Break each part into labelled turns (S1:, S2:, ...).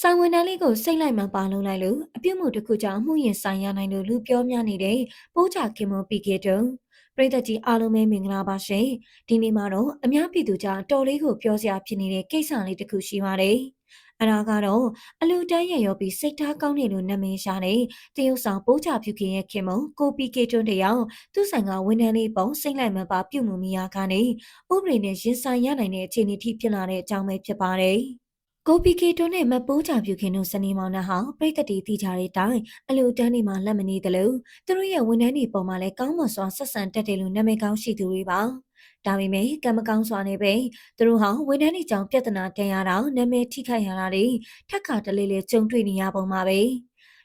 S1: ဆိုင်ဝန်ထမ်းလေးကိုစိတ်လိုက်မှန်ပါလုံးလိုက်လို့အပြုတ်မှုတစ်ခုကြောင့်အမှုရင်ဆိုင်ရနိုင်လို့လူပြောများနေတဲ့ပိုးချခင်မွန်ပီကေတုံပရိသတ်ကြီးအားလုံးပဲမင်္ဂလာပါရှင်ဒီနေ့မှာတော့အများပြည်သူကြားတော်လေးကိုပြောစရာဖြစ်နေတဲ့ကိစ္စလေးတစ်ခုရှိပါတယ်အရာကတော့အလူတန်းရရောပြီးစိတ်ထားကောင်းတယ်လို့နာမည်ရှာတဲ့တရုတ်ဆောင်ပိုးချပြုခင်ရဲ့ခင်မုံကိုပီကေတွန်းတယောက်သူ့ဆိုင်ကဝန်ထမ်းလေးပုံစိတ်လိုက်မှန်ပါပြုတ်မှုမိရာကနေဥပဒေနဲ့ရင်ဆိုင်ရနိုင်တဲ့အခြေအနေထိဖြစ်လာတဲ့အကြောင်းပဲဖြစ်ပါတယ် ကိုပီကေတွန်းနဲ့မပိုးချပြုခင်တို့စနေမောင်နှဟောင်းပြိတ္တတီတီချတဲ့အတိုင်းအလူတန်းတွေမှာလက်မနေသလိုသူတို့ရဲ့ဝန်ထမ်းတွေပုံမှာလည်းကောင်းမွန်စွာဆက်ဆံတတ်တယ်လို့နာမည်ကောင်းရှိသူတွေပါဒါပေမဲ့ကံမကောင်းစွာနဲ့ပဲသူတို့ဟာဝန်ထမ်းတွေကြောင့်ပြဿနာတင်ရတာနာမည်ထိခိုက်ရတာတွေထက်ခါတလေလေကြုံတွေ့နေရပုံပါပဲ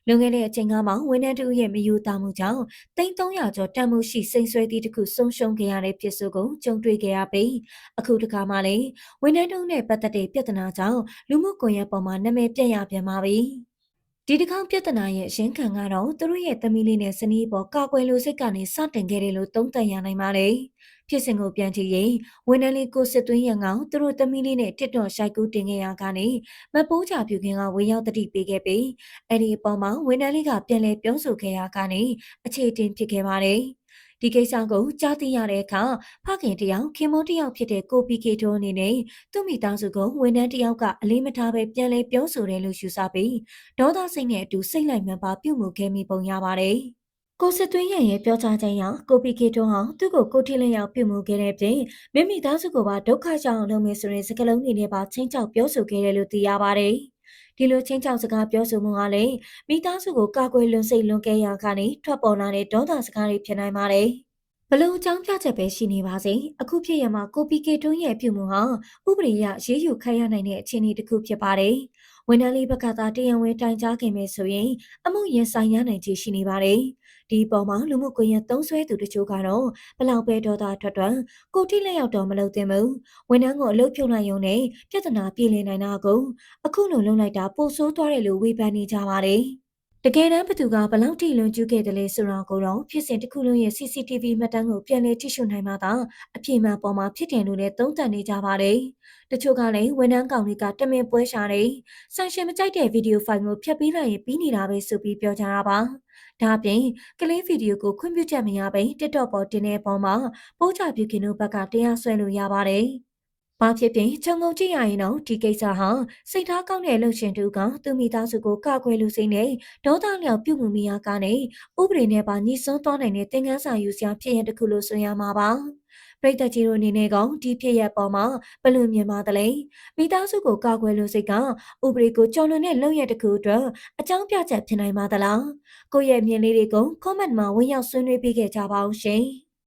S1: လွန်ခဲ့တဲ့အချိန်ကမှဝန်ထမ်းတူရဲ့မယူသားမှုကြောင့်တိန်း300ကျော်တန်မှုရှိစိန်ဆွဲသည့်တစ်ခုဆုံးရှုံးခဲ့ရတဲ့ဖြစ်စုကိုကြုံတွေ့ခဲ့ရပြီးအခုတခါမှလည်းဝန်ထမ်းတူနဲ့ပတ်သက်တဲ့ပြဿနာကြောင့်လူမှုကွန်ရက်ပေါ်မှာနာမည်ပြက်ရပြန်ပါပြီဒီတစ်ခေါက်ပြဿနာရဲ့အရှင်းခံကတော့သူတို့ရဲ့သမီးလေးနဲ့ဇနီးပေါ်ကာကွယ်လိုစိတ်ကနေစတင်ခဲ့တယ်လို့သုံးသပ်ရနိုင်ပါတယ်။ ဖြစ်စဉ်ကိုပြန်ကြည့်ရင်ဝန်ထမ်းလေးကိုစစ်သွင်းရန်ကောင်သူတို့သမီးလေးနဲ့တစ်တော်ရှိုက်ကူးတင်ခဲ့ရကနေမပိုးချပြုခင်ကဝေရောက်တတိပေးခဲ့ပြီးအဲ့ဒီအပေါ်မှာဝန်ထမ်းလေးကပြန်လဲပြောဆိုခဲ့ရကနေအခြေတင်ဖြစ်ခဲ့ပါတယ်။ဒီကိစ္စကိုကြားသိရတဲ့အခါဖခင်တယောက်ခင်မုန်းတယောက်ဖြစ်တဲ့ကိုပီကေတိုအနေနဲ့သူ့မိသားစုကိုဝန်ထမ်းတယောက်ကအလေးမထားပဲပြန်လဲပြောဆိုတယ်လို့ယူဆပြီးဒေါသစိတ်နဲ့အတူစိတ်လိုက်မှန်ပါပြုတ်မှုခဲ့မိပုံရပါတယ်။ ကိုစစ်သွင်းရရဲ့ပြောကြားချက်အရကိုပီကေတွန်းဟာသူ့ကိုကိုထိလင်းရောက်ပြုမှုခဲ့တဲ့ပြင်မိမိသားစုကိုပါဒုက္ခကြောင့်လုပ်မယ်ဆိုတဲ့စကားလုံးတွေနဲ့ပါချင်းချောက်ပြောဆိုခဲ့တယ်လို့သိရပါတယ်။ဒီလိုချင်းချောက်စကားပြောဆိုမှုကလည်းမိသားစုကိုကာကွယ်လွန်စိတ်လွန်ကဲရာကနေထွက်ပေါ်လာတဲ့ဒေါသစကားတွေဖြစ်နိုင်ပါတယ်။ဘလို့အကြောင်းပြချက်ပဲရှိနေပါစေအခုဖြစ်ရမှာကိုပီကေတွန်းရဲ့ပြုမှုဟာဥပဒေရရေးယူခံရနိုင်တဲ့အခြေအနေတစ်ခုဖြစ်ပါတယ်။ ဝန်ထမ်းလေးဘက်ကသာတရားဝင်တိုင်ကြားခင်မယ်ဆိုရင်အမှုရင်ဆိုင်ရနိုင်ခြေရှိနေပါတယ်။ဒီပေါ်မှာလူမှုကွန်ရက်သုံးဆွဲသူတချို့ကတော့ဘလောက်ပဲဒေါသထွက်ထွက်ကိုတိလက်ရောက်တော့မလုပ်သင့်ဘူးဝန်ထမ်းကိုအလုပ်ဖြုတ်လိုက်ရုံနဲ့ပြဿနာပြေလည်နိုင်တာကိုအခုလိုလုပ်လိုက်တာပိုဆိုးသွားတယ်လို့ဝေဖန်နေကြပါတယ် တကယ်တမ်းဘသူကဘလောက်ထိလွန်ကျူးခဲ့တယ်လဲဆိုတာကိုတော့ဖြစ်စဉ်တစ်ခုလုံးရဲ့ CCTV မှတ်တမ်းကိုပြန်လည်ကြည့်ရှုနိုင်မှသာအပြည့်မှန်ပေါ်မှာဖြစ်တယ်လို့လည်းသုံးသပ်နေကြပါတယ်။တချို့ကလည်းဝန်ထမ်းကောင်တွေကတမင်ပွဲရှာနေဆန်ရှင်မကြိုက်တဲ့ဗီဒီယိုဖိုင်ကိုဖျက်ပေးလိုက်ရင်ပြီးနေတာပဲဆိုပြီးပြောကြတာပါ။ဒါအပြင်ကလေးဗီဒီယိုကိုခွင့်ပြုချက်မရဘဲ TikTok ပေါ်တင်တဲ့ပုံမှာပိုးချပြုခင်တို့ဘက်ကတရားစွဲလို့ရပါတယ်။ ဘာဖြစ်ဖြစ်ခြုံငုံကြည့်ရရင်တော့ဒီကိစ္စဟာစိတ်ထားကောင်းတဲ့လှုပ်ရှင်တူကသူမိသားစုကိုကာကွယ်လို့စိနေဒေါသလျောက်ပြုမှုမိရာကနေဥပဒေနဲ့ပါညှိစွန်းသွားနိုင်တဲ့သင်ခန်းစာယူစရာဖြစ်ရတဲ့ခုလို့ဆိုရမှာပါပရိသတ်ကြီးတို့အနေနဲ့ကောင်ဒီဖြစ်ရပေါ်မှာဘလို့မြင်ပါသလဲမိသားစုကိုကာကွယ်လို့စိတ်ကဥပဒေကိုကြော်လွန်တဲ့လုပ်ရတဲ့ခုအတွက်အကြောင်းပြချက်ဖြစ်နိုင်ပါသလားကိုယ့်ရဲ့မြင်လေးတွေကို comment မှာဝင်ရောက်ဆွေးနွေးပေးခဲ့ကြပါဦးရှင်